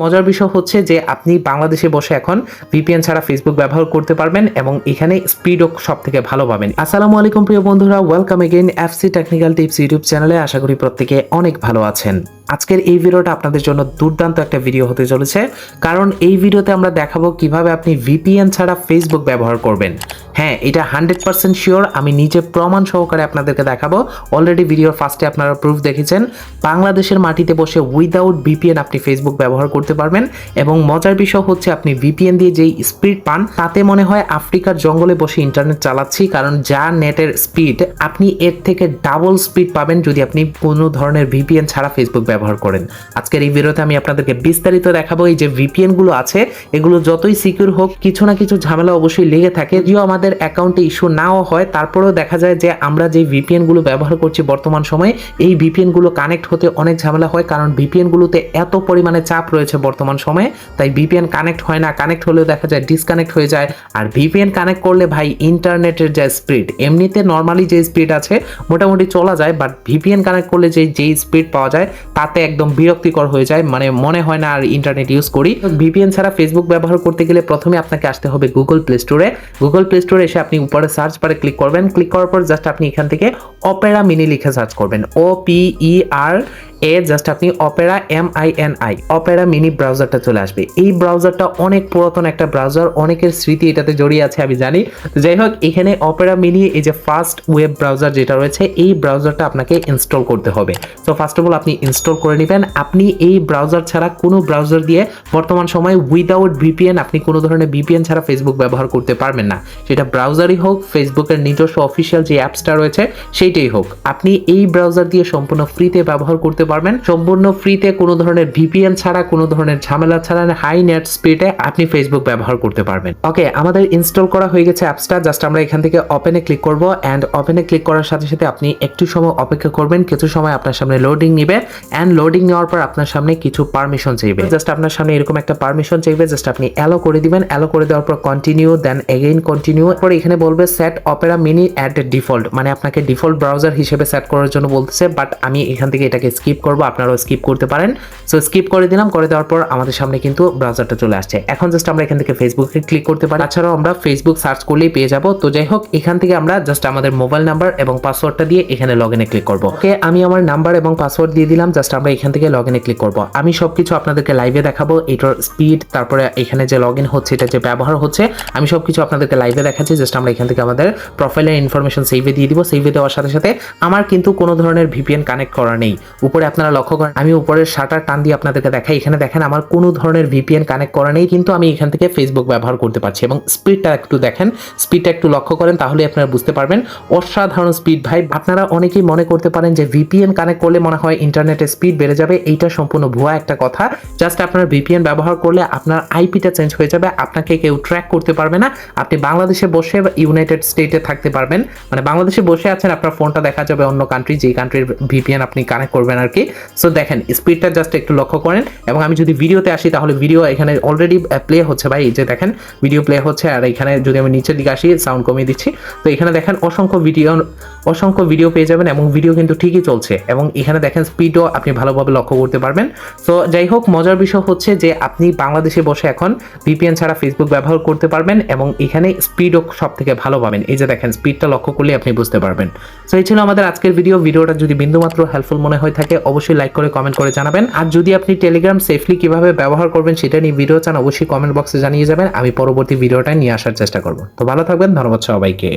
মজার বিষয় হচ্ছে যে আপনি বাংলাদেশে বসে এখন ভিপিএন ছাড়া ফেসবুক ব্যবহার করতে পারবেন এবং এখানে স্পিডও সব থেকে ভালো পাবেন। আসসালামু আলাইকুম প্রিয় বন্ধুরা welcome again FC technical tips YouTube চ্যানেলে আশা করি প্রত্যেকে অনেক ভালো আছেন। আজকের এই ভিডিওটা আপনাদের জন্য দুর্দান্ত একটা ভিডিও হতে চলেছে। কারণ এই ভিডিওতে আমরা দেখাবো কীভাবে আপনি ভিপিএন ছাড়া ফেসবুক ব্যবহার করবেন। হ্যাঁ এটা হান্ড্রেড পার্সেন্ট শিওর, আমি নিজে প্রমাণ সহকারে আপনাদেরকে দেখাবো। অলরেডি ভিডিওর ফার্স্টে আপনারা প্রুফ দেখেছেন। বাংলাদেশের মাটিতে বসে উইদাউট ভিপিএন আপনি ফেসবুক ব্যবহার করতে পারবেন এবং মজার বিষয় হচ্ছে আপনি ভিপিএন দিয়ে যেই স্পিড পান, তাতে মনে হয় আফ্রিকার জঙ্গলে বসে ইন্টারনেট চালাচ্ছি, কারণ যা নেটের স্পিড আপনি এর থেকে ডাবল স্পিড পাবেন যদি আপনি কোনো ধরনের ভিপিএন ছাড়া ফেসবুক ব্যবহার করেন। আজকের এই ভিডিওতে আমি আপনাদেরকে বিস্তারিত দেখাবো এই যে ভিপিএনগুলো আছে, এগুলো যতই সিকিউর হোক, কিছু না কিছু ঝামেলা অবশ্যই লেগে থাকে, যদিও আমাদের অ্যাকাউন্টে ইস্যু নাও হয়, তারপরেও দেখা যায় যে আমরা যে ভিপিএনগুলো ব্যবহার করছি বর্তমান সময়ে, এই ভিপিএনগুলো কানেক্ট হতে অনেক ঝামেলা হয়, কারণ ভিপিএন গুলোতে এত পরিমাণে চাপ রয়েছে বর্তমান সময়ে, তাই ভিপিএন কানেক্ট হয় না কানেক্ট হলেও দেখা যায় ডিসকানেক্ট হয়ে যায়। আর ভিপিএন কানেক্ট করলে ভাই ইন্টারনেটের যে স্পিড এমনিতে নর্মালি যে স্পিড আছে, মোটামুটি চলা যায় বাট ভিপিএন কানেক্ট করলে যে, যেই স্পিড পাওয়া যায়, তাতে একদম বিরক্তিকর হয়ে যায়। মানে মনে হয় না আর ইন্টারনেট ইউজ করি। ভিপিএন ছাড়া ফেসবুক ব্যবহার করতে গেলে প্রথমে আপনাকে আসতে হবে গুগল প্লে স্টোরে গুগল প্লে স্টোরে এসে আপনি উপরে সার্চ বারে ক্লিক করবেন। ক্লিক করার পর জাস্ট আপনি এখান থেকে অপেরা মিনি লিখে সার্চ করবেন। O P E R A just আপনি Opera M I N I Opera mini ব্রাউজারটা চলে আসবে। এই ব্রাউজারটা অনেক পুরাতন একটা ব্রাউজার অনেকের স্মৃতি এটাতে জড়িয়ে আছে, আমি জানি। তো যাই হোক, এখানে অপেরা মিনি এই যে ফার্স্ট ওয়েব ব্রাউজার যেটা রয়েছে, এই ব্রাউজারটা আপনাকে ইনস্টল করতে হবে। তো ফার্স্ট অফ অল আপনি ইনস্টল করে নেবেন। আপনি এই ব্রাউজার ছাড়া কোনো ব্রাউজার দিয়ে বর্তমান সময় উইদাউট ভিপিএন আপনি কোনো ধরনের ভিপিএন ছাড়া ফেসবুক ব্যবহার করতে পারবেন না। সেটা ব্রাউজারই হোক ফেসবুকের নিজস্ব অফিসিয়াল যে অ্যাপসটা রয়েছে, সেইটাই হোক। আপনি এই ব্রাউজার দিয়ে সম্পূর্ণ ফ্রিতে ব্যবহার করতে পারবেন। সম্পূর্ণ ফ্রিতে কোনো ধরনের ভিপিএন ছাড়া, কোনো ধরনের ঝামেলা ছাড়া হাই নেট স্পিডে আপনি ফেসবুক ব্যবহার করতে পারবেন। ওকে আমাদের ইনস্টল করা হয়ে গেছে অ্যাপসটা জাস্ট আমরা এখান থেকে ওপেনে ক্লিক করব অ্যান্ড ওপেনে ক্লিক করার সাথে সাথে আপনি একটু সময় অপেক্ষা করবেন। কিছু সময় আপনার সামনে লোডিং নিবে অ্যান্ড লোডিং নেওয়ার পর আপনার সামনে কিছু পারমিশন চাইবে। জাস্ট আপনার সামনে এরকম একটা পারমিশন চাইবে জাস্ট আপনি অ্যালো করে দিবেন। অ্যালো করে দেওয়ার পর কন্টিনিউ দেন এগেইন কন্টিনিউ পর এখানে বলবে set Opera mini at default মানে আপনাকে ডিফল্ট ব্রাউজার হিসেবে সেট করার জন্য বলতেছে বাট আমি এখান থেকে এটাকে স্কিপ করব। আপনারাও স্কিপ করতে পারেন। সো স্কিপ করে দিলাম, করে দেওয়ার পর আমাদের সামনে কিন্তু ব্রাউজারটা চলে আসছে। এখন জাস্ট আমরা এখান থেকে ফেসবুকে ক্লিক করতে পারি। তাছাড়াও আমরা ফেসবুক সার্চ করলেই পেয়ে যাব। তো যাই হোক, এখান থেকে আমরা জাস্ট আমাদের মোবাইল নাম্বার এবং পাসওয়ার্ডটা দিয়ে এখানে লগ ইনে ক্লিক করব। ওকে আমি আমার নাম্বার এবং পাসওয়ার্ড দিয়ে দিলাম। জাস্ট আমরা এখান থেকে লগ ইনে ক্লিক করব। আমি সবকিছু আপনাদেরকে লাইভে দেখাবো। এটার স্পিড তারপরে এখানে যে লগ ইন হচ্ছে, এটা যে ব্যবহার হচ্ছে, আমি সবকিছু আপনাদেরকে লাইভে দেখাচ্ছি। জাস্ট আমরা এখান থেকে আমাদের প্রোফাইলের ইনফরমেশন সেভে দিয়ে দিব। সেভে দেওয়ার সাথে সাথে আমার কিন্তু কোনো ধরনের ভিপিএন কানেক্ট করা নেই। উপরে আপনারা লক্ষ্য করেন, আমি উপরের শাটার টান দিয়ে আপনাদেরকে দেখাই। এখানে দেখেন, আমার কোনো ধরনের ভিপিএন কানেক্ট করা নেই, কিন্তু আমি এখান থেকে ফেসবুক ব্যবহার করতে পারছি এবং স্পিডটা একটু দেখেন স্পিডটা একটু লক্ষ্য করেন, তাহলে আপনারা বুঝতে পারবেন। অসাধারণ স্পিড ভাই, আপনারা অনেকেই মনে করতে পারেন যে ভিপিএন কানেক্ট করলে মনে হয় ইন্টারনেটের স্পিড বেড়ে যাবে, এইটা সম্পূর্ণ ভুয়া একটা কথা। জাস্ট আপনার ভিপিএন ব্যবহার করলে আপনার আইপিটা চেঞ্জ হয়ে যাবে, আপনাকে কেউ ট্র্যাক করতে পারবে না। আপনি বাংলাদেশে বসে ইউনাইটেড স্টেটে থাকতে পারবেন। মানে বাংলাদেশে বসে আছেন, আপনার ফোনটা দেখা যাবে অন্য কান্ট্রি যেই কান্ট্রির ভিপিএন আপনি কানেক্ট করবেন আর কি। সো দেখেন স্পিডটা জাস্ট একটু লক্ষ্য করেন এবং আমি যদি ভিডিওতে আসি, তাহলে ভিডিও এখানে অলরেডি প্লে হচ্ছে। ভাই যে দেখেন ভিডিও প্লে হচ্ছে, আর এখানে যদি আমি নিচের দিকে আসি সাউন্ড কমিয়ে দিচ্ছি। তো এখানে দেখেন, অসংখ্য ভিডিও অসংখ্য ভিডিও পেয়ে যাবেন, এবং ভিডিও কিন্তু ঠিকই চলছে। এবং এখানে দেখেন স্পিডও আপনি ভালোভাবে লক্ষ্য করতে পারবেন। তো যাই হোক, মজার বিষয় হচ্ছে যে, আপনি বাংলাদেশে বসে এখন ভিপিএন ছাড়া ফেসবুক ব্যবহার করতে পারবেন, এবং এখানে স্পিডও সব থেকে ভালো পাবেন। এই যে দেখেন স্পিডটা লক্ষ্য করলে আপনি বুঝতে পারবেন। তো এই ছিল আমাদের আজকের ভিডিও ভিডিওটা যদি বিন্দুমাত্র হেল্পফুল মনে হয়ে থাকে, অবশ্যই লাইক করে কমেন্ট করে জানাবেন। আর যদি আপনি টেলিগ্রাম সেফলি কীভাবে ব্যবহার করবেন সেটা নিয়ে ভিডিও চান, অবশ্যই কমেন্ট বক্সে জানিয়ে যাবেন। আমি পরবর্তী ভিডিওটা নিয়ে আসার চেষ্টা করব। তো ভালো থাকবেন, ধন্যবাদ সবাইকে।